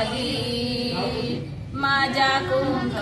आधी. माझ्या कुंभ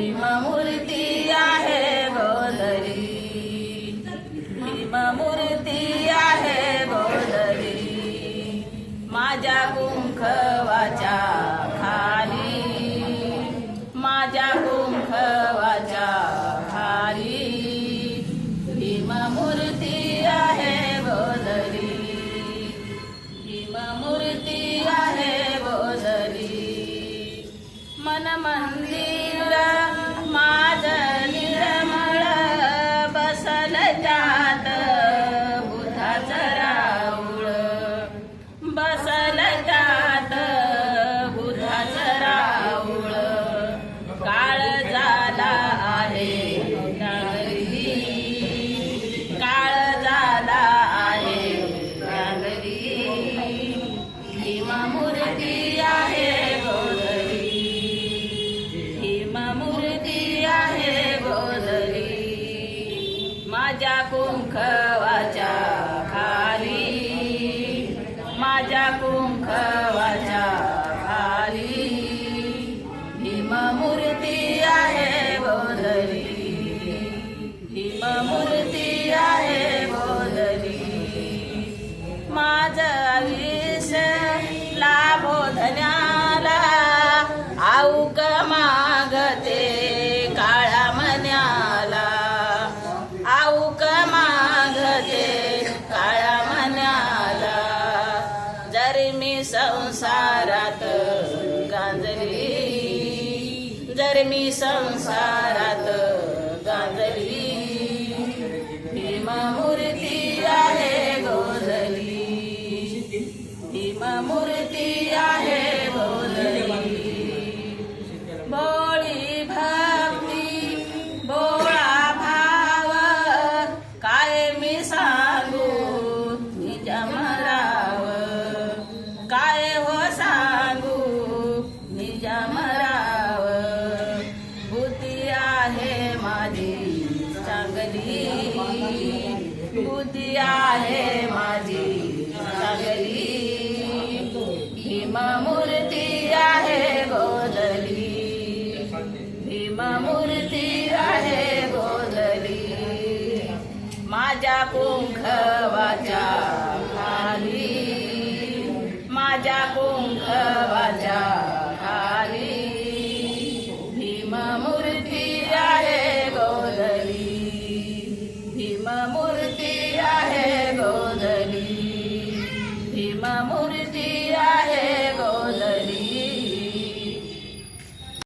भीममूर्ती आहे गोदरी भीममूर्ती आहे गोदरी माझ्या कुंखवाच्या खाली. माझ्या कुंखवाच्या खाली. भीममूर्ती आहे गोदरी भीममूर्ती आहे गोदरी मन मंदिरा uma माझ्या कुंखवाच्या खाली. माझ्या कुंखवाच्या खाली. हिममूर्ती आहे बोधरी. भीममूर्ती आहे बोधरी. माझ तर मी संसारात गांजली. Vamos.